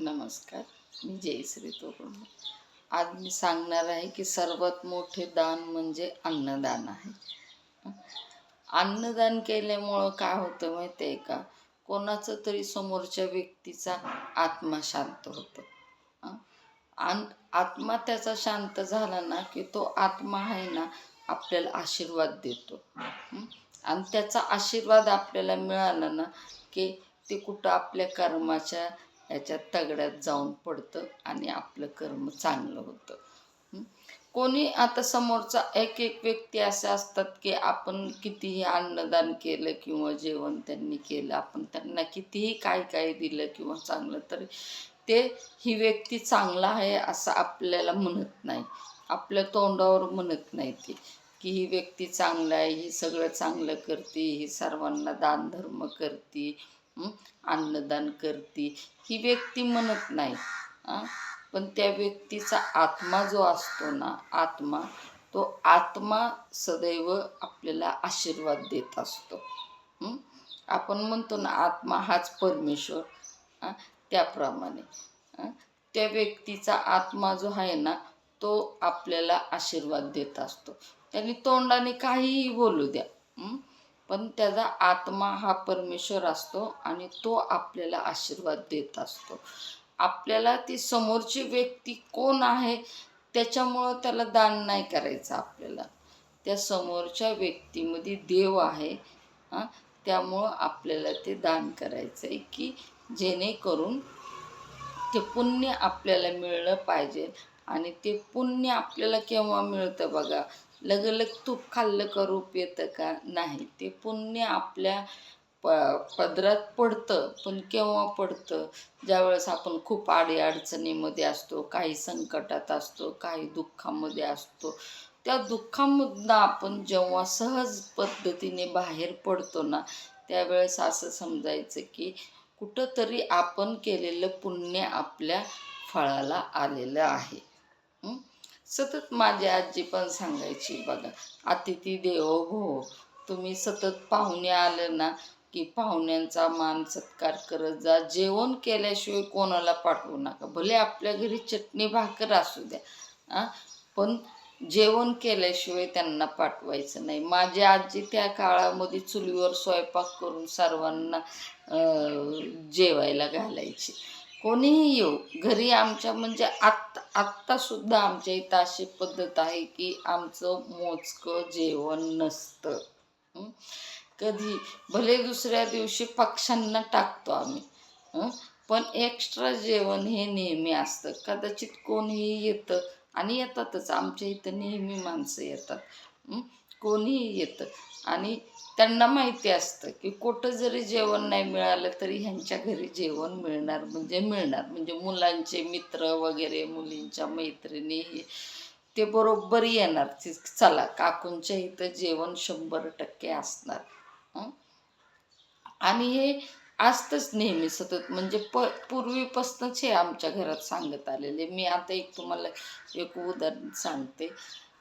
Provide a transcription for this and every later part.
नमस्कार मी जयश्री तोरण आज मी सांगणार आहे की सर्वात मोठे दान म्हणजे अन्नदान आहे. अन्नदान केल्यामुळं काय होतं माहिती आहे का? कोणाचं तरी समोरच्या व्यक्तीचा आत्मा शांत होतो. हं? आन आत्मा त्याचा शांत झाला ना की तो आत्मा आहे ना आपल्याला आशीर्वाद देतो. आणि त्याचा आशीर्वाद आपल्याला मिळाला ना की ते कुठं आपल्या कर्माच्या याच्यात तगड्यात जाऊन पडतं आणि आपलं कर्म चांगलं होतं. कोणी आता समोरचा एक एक व्यक्ती असे असतात की आपण कितीही अन्नदान केलं किंवा जेवण त्यांनी केलं आपण त्यांना कितीही काय काय दिलं किंवा चांगलं तरी ते ही व्यक्ती चांगला आहे असं आपल्याला म्हणत नाही. आपल्या तोंडावर म्हणत नाही ती की ही व्यक्ती चांगलं आहे ही सगळं चांगलं करते ही सर्वांना दानधर्म करते अन्नदान करते. ही व्यक्ती म्हणत नाही पण त्या व्यक्तीचा आत्मा जो असतो ना आत्मा तो आत्मा सदैव आपल्याला आशीर्वाद देत असतो. आपण म्हणतो ना आत्मा हाच परमेश्वर त्याप्रमाणे त्या व्यक्तीचा आत्मा जो आहे ना तो आपल्याला आशीर्वाद देत असतो. त्यांनी तोंडाने काहीही बोलू द्या पण त्याचा आत्मा हा परमेश्वर असतो आणि तो आपल्याला आशीर्वाद देत असतो. आपल्याला ती समोरची व्यक्ती कोण आहे त्याच्यामुळं त्याला दान नाही करायचं आपल्याला. त्या समोरच्या व्यक्तीमध्ये देव आहे हां त्यामुळं आपल्याला ते दान करायचं आहे की जेणेकरून ते पुण्य आपल्याला मिळलं पाहिजे. आणि ते पुण्य आपल्याला केव्हा मिळतं बघा? लगलग तूप खाल्लं का रूप येतं का? नाही. ते पुण्य आपल्या प पदरात पडतं. पण केव्हा पडतं? ज्यावेळेस आपण खूप अडीअडचणीमध्ये असतो काही संकटात असतो काही दुःखामध्ये असतो त्या दुःखामधनं आपण जेव्हा सहज पद्धतीने बाहेर पडतो ना त्यावेळेस असं समजायचं की कुठंतरी आपण केलेलं पुण्य आपल्या फळाला आलेलं आहे. सतत माझी आजी पण सांगायची बघा अतिथी देवो हो, भो तुम्ही सतत पाहुणे आलं ना की पाहुण्यांचा मान सत्कार करत जा. जेवण केल्याशिवाय कोणाला पाठवू नका. भले आपल्या घरी चटणी भाकर असू द्या पण जेवण केल्याशिवाय त्यांना पाठवायचं नाही. माझी आजी त्या काळामध्ये चुलीवर स्वयंपाक करून सर्वांना जेवायला घालायची. कोणीही येऊ घरी आमच्या म्हणजे आत्ता आत्तासुद्धा आमच्या इथं अशी पद्धत आहे की आमचं मोजकं जेवण नसतं. कधी भले दुसऱ्या दिवशी पक्ष्यांना टाकतो आम्ही पण एक्स्ट्रा जेवण हे नेहमी असतं. कदाचित कोणीही येतं आणि येतातच. आमच्या इथं नेहमी माणसं येतात. कोणीही येतं. आणि त्यांना माहिती असतं की कुठं जरी जेवण नाही मिळालं तरी ह्यांच्या घरी जेवण मिळणार म्हणजे मिळणार. म्हणजे मुलांचे मित्र वगैरे मुलींच्या मैत्रिणी हे ते बरोबर येणार. ती चला काकूंच्या इथं जेवण शंभर टक्के असणार. आणि हे असतंच नेहमी सतत. म्हणजे प पूर्वीपासूनच हे आमच्या घरात सांगत आलेले. मी आता एक तुम्हाला एक उदाहरण सांगते.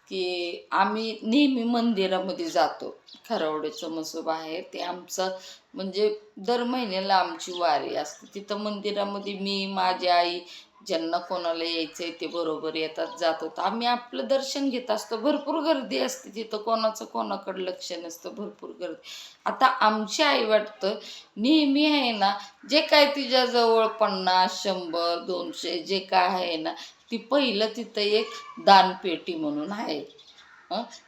की आम्ही नेहमी मंदिरामध्ये जातो. खरवड्याचं मसोबा आहे ते आमचं म्हणजे दर महिन्याला आमची वारी असते. तिथं मंदिरामध्ये मी माझी आई ज्यांना कोणाला यायचं आहे ते बरोबर येतात जातो तर आम्ही आपलं दर्शन घेत असतो. भरपूर गर्दी असते तिथं. कोणाचं कोणाकडं लक्ष नसतं. भरपूर गर्दी. आता आमची आई वाटतं नेहमी आहे ना जे काय तिच्याजवळ पन्नास शंभर दोनशे जे काय आहे ना ती पहिलं तिथं एक दानपेटी म्हणून आहे.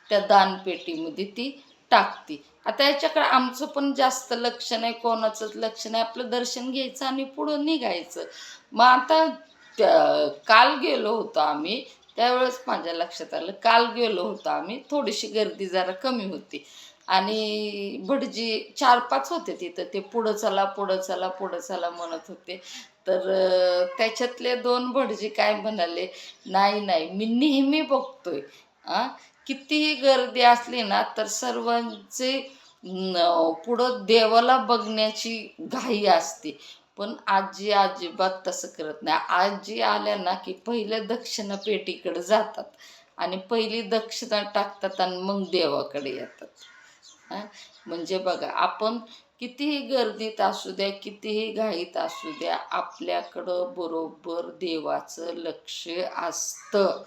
त्या दानपेटीमध्ये ती टाकते. आता याच्याकडे आमचं पण जास्त लक्ष नाही कोणाचंच लक्ष नाही. आपलं दर्शन घ्यायचं आणि पुढं निघायचं. मग आता त्या- काल गेलो होतो आम्ही. त्यावेळेस माझ्या लक्षात आलं काल गेलो होतो आम्ही. थोडीशी गर्दी जरा कमी होती. आणि भटजी चार पाच होते तिथं. ते पुढं चला पुढं चला पुढं चला म्हणत होते. तर त्याच्यातले दोन भटजी काय म्हणाले नाही नाही मी नेहमी बघतोय आ कितीही गर्दी असली ना तर सर्वांचे पुढं देवाला बघण्याची घाई असते. पण आजी अजिबात तसं करत नाही. आजी आल्या ना की पहिल्या दक्षिणा पेटीकडे जातात आणि पहिली दक्षिणा टाकतात आणि मग देवाकडे येतात. म्हणजे बघा आपण कितीही गर्दीत असू द्या कितीही घाईत असू द्या आपल्याकडं बरोबर देवाचं लक्ष असतं.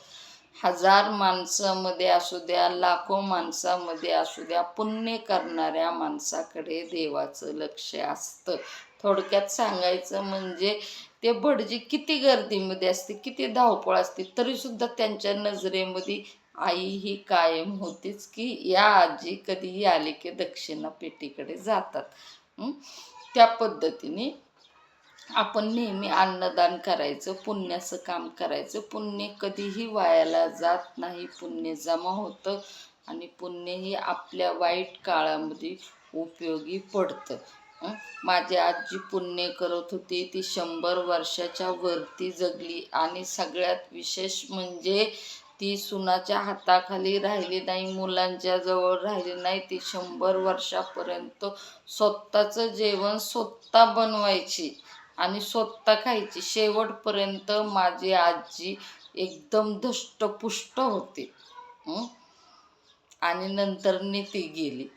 हजार माणसामध्ये असू द्या लाखो माणसामध्ये असू द्या पुण्य करणाऱ्या माणसाकडे देवाचं लक्ष असतं. थोडक्यात सांगायचं म्हणजे ते भटजी किती गर्दीमध्ये असते किती धावपळ असते तरीसुद्धा त्यांच्या नजरेमध्ये आई ही कायम होतीच की या आजी कधीही आले की दक्षिणा पेटीकडे जातात. त्या पद्धतीने आपण नेहमी अन्नदान करायचं पुण्याचं काम करायचं. पुण्य कधीही वायाला जात नाही. पुण्य जमा होतं आणि पुण्यही आपल्या वाईट काळामध्ये उपयोगी पडतं. माझी आजी पुण्य करत होती. ती शंभर वर्षाच्या वरती जगली आणि सगळ्यात विशेष म्हणजे ती सुनाच्या हाताखाली राहिली नाही मुलांच्या जवळ राहिली नाही. ती शंभर वर्षापर्यंत स्वतःचं जेवण स्वतः बनवायची आणि स्वतः खायची. शेवटपर्यंत माझी आजी एकदम धष्टपुष्ट होती आणि नंतरने ती गेली.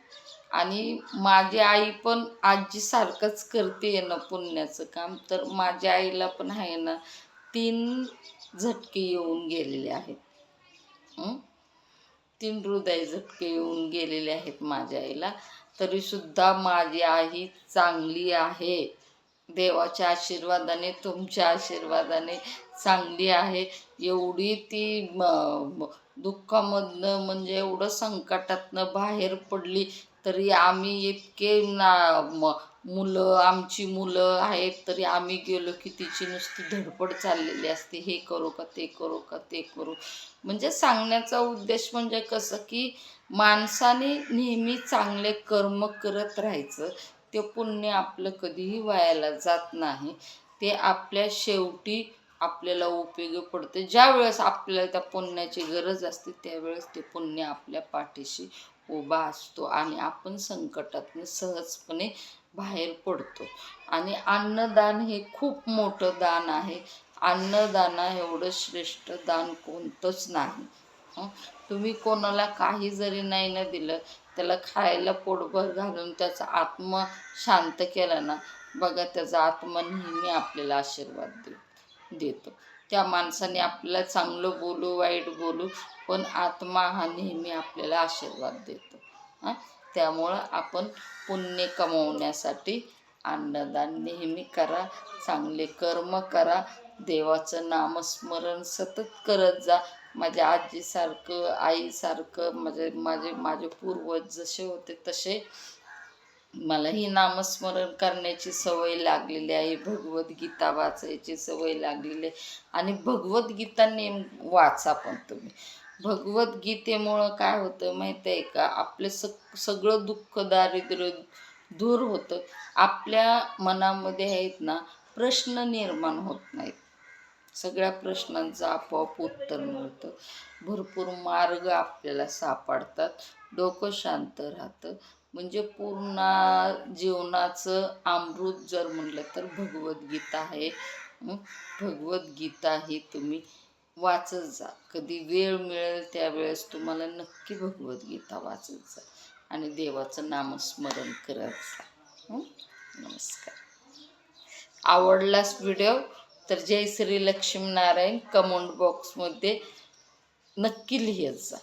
आणि माझी आई पण आजीसारखंच करते ना पुण्याचं काम. तर माझ्या आईला पण आहे ना तीन झटके येऊन गेलेले आहेत. तीन हृदय झटके येऊन गेलेले आहेत माझ्या आईला. तरीसुद्धा माझी आई चांगली आहे. देवाच्या आशीर्वादाने तुमच्या आशीर्वादाने चांगली आहे. एवढी ती दुःखामधनं म्हणजे एवढं संकटातनं बाहेर पडली तरी आम्ही इतके ना म मुलं आमची मुलं आहेत तरी आम्ही गेलो की तिची नुसती धडपड चाललेली असते. हे करू का ते करू का ते करू. म्हणजे सांगण्याचा उद्देश म्हणजे कसं की माणसाने नेहमी चांगले कर्म करत राहायचं. ते पुण्य आपलं कधीही वायाला जात नाही. ते आपल्या शेवटी आपल्याला उपयोगी पडते. ज्या वेळेस आपल्याला त्या पुण्याची गरज असते त्यावेळेस ते पुण्य आपल्या पाठीशी उभा असतो आणि आपण संकटातून सहजपणे बाहेर पडतो. आणि अन्नदान हे खूप मोठं दान आहे. अन्नदाना एवढं श्रेष्ठ दान कोणतंच नाही. तुम्ही कोणाला काही जरी नाही ना दिलं त्याला खायला पोटभर घालून त्याचा आत्मा शांत केला ना बघा त्याचा आत्मा नेहमी आपल्याला आशीर्वाद दे देतो. त्या माणसाने आपल्याला चांगलं बोलू वाईट बोलू पण आत्मा हा नेहमी आपल्याला आशीर्वाद देतो. हां? त्यामुळं आपण पुण्य कमवण्यासाठी अन्नदान नेहमी करा चांगले कर्म करा देवाचं नामस्मरण सतत करत जा. माझ्या आजीसारखं आईसारखं माझे माझे माझे पूर्वज जसे होते तसे मलाही नामस्मरण करण्याची सवय लागलेली आहे भगवद्गीता वाचायची सवय लागलेली आहे. आणि भगवद्गीता नेम वाचा पण तुम्ही. भगवद्गीतेमुळं काय होतं माहिती आहे का? आपलं सग सगळं दुःख दारिद्र्य दूर होतं. आपल्या मनामध्ये आहेत ना प्रश्न निर्माण होत नाहीत. सगळ्या प्रश्नांचं आपोआप उत्तर मिळतं. भरपूर मार्ग आपल्याला सापडतात. डोकं शांत राहतं. म्हणजे पूर्ण जीवनाचं अमृत जर म्हणलं तर भगवद्गीता आहे. भगवद्गीता ही तुम्ही वाचत जा. कधी वेळ मिळेल त्यावेळेस तुम्हाला नक्की भगवद्गीता वाचत जा. आणि देवाचं नामस्मरण करत जा. नमस्कार. आवडलाच व्हिडिओ तर जय श्री लक्ष्मीनारायण कमेंट बॉक्समध्ये नक्की लिहित जा.